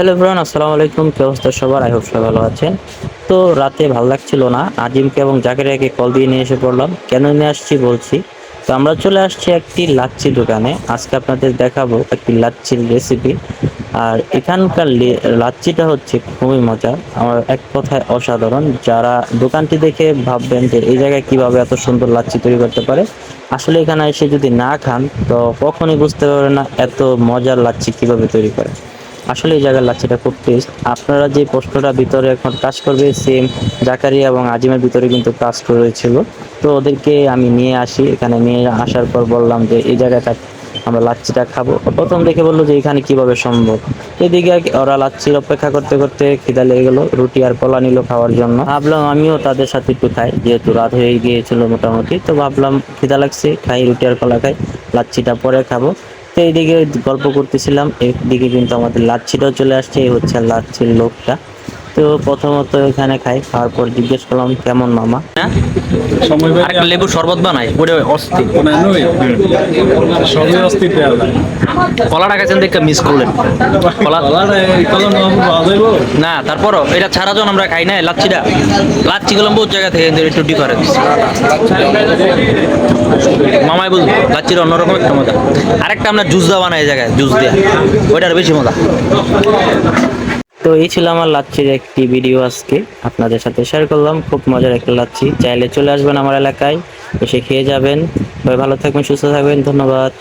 Hello bran আসসালামু আলাইকুম। কি অবস্থা সবার? আই হোপ সবাই ভালো আছেন। তো রাতে ভালো লাগছিল না। আজিমকে এবং জাকেরিয়াকে কল দিয়ে নিয়ে এসে পড়লাম। কেন নিয়ে আসছি বলছি? তো আমরা চলে আসছি একটি লাচ্ছি দোকানে। আজকে আপনাদের দেখাবো একটি লাচ্ছির রেসিপি আর এখানকার লাচ্ছিটা হচ্ছে খুবই মজা আমার এক কথায় অসাধারণ। যারা দোকানটি দেখে ভাববেন যে এই জায়গায় কীভাবে এত সুন্দর লাচ্ছি তৈরি করতে পারে, আসলে এখানে এসে যদি না খান, তো কখনই বুঝতে পারবেন না এত মজার লাচ্ছি কীভাবে তৈরি করে। আসলে এই জায়গার লাচ্ছিটা খুব টেস্ট আপনারা যে প্রশ্নটা ভিতরে এখন কাজ করবে সেম জাকারিয়া এবং আজিমের ভিতরে কিন্তু কাজ করেছিল। তো ওদেরকে আমি নিয়ে আসি। এখানে নিয়ে আসার পর বললাম যে, এই জায়গাটা আমরা লাচ্ছিটা খাব। প্রথম দেখে বলল যে, এখানে কীভাবে সম্ভব? এদিকে ওরা লাচ্ছির অপেক্ষা করতে করতে খিদা লেগে গেলো। রুটি আর কলা নিল খাওয়ার জন্য। ভাবলাম আমিও তাদের সাথে একটু খাই। যেহেতু রাত হয়ে গিয়েছিল মোটামুটি, তো ভাবলাম খিদা লাগছে, খাই, রুটি আর কলা খাই, লাচ্ছিটা পরে খাব। তো এইদিকে গল্প করতেছিলাম এদিকে কিন্তু আমাদের লাচ্ছিটাও চলে আসছে এই হচ্ছে লাচ্ছির লোকটা। তো প্রথমত এখানে খাই খাওয়ার পর জিজ্ঞেস করলাম কেমন মামা? আর একটা লেবু শরবত বানাই কোনো নই সবই অস্তিত্ব কলাটা খাইছেন দেখে মিস করলেন। কলা না তারপরও এটা ছাড়া যখন আমরা খাই না লাচ্ছিটা লাচ্ছি গুলো বহু জায়গা থেকে কিন্তু একটু ডিফারেন্স। মামাই বুঝব লাচ্ছির অন্যরকম একটা মজা। আরেকটা আমরা জুস দেওয়া বানাই এই জায়গায় জুস দেওয়া ওইটার বেশি মজা। তো এই ছিল আমার লাচ্ছির একটি ভিডিও আজকে। আপনাদের সাথে শেয়ার করলাম, খুব মজার একটা লাচ্ছি। চাইলে চলে আসবেন আমার এলাকায়, এসে খেয়ে যাবেন। সবাই ভালো থাকবেন, সুস্থ থাকবেন, ধন্যবাদ।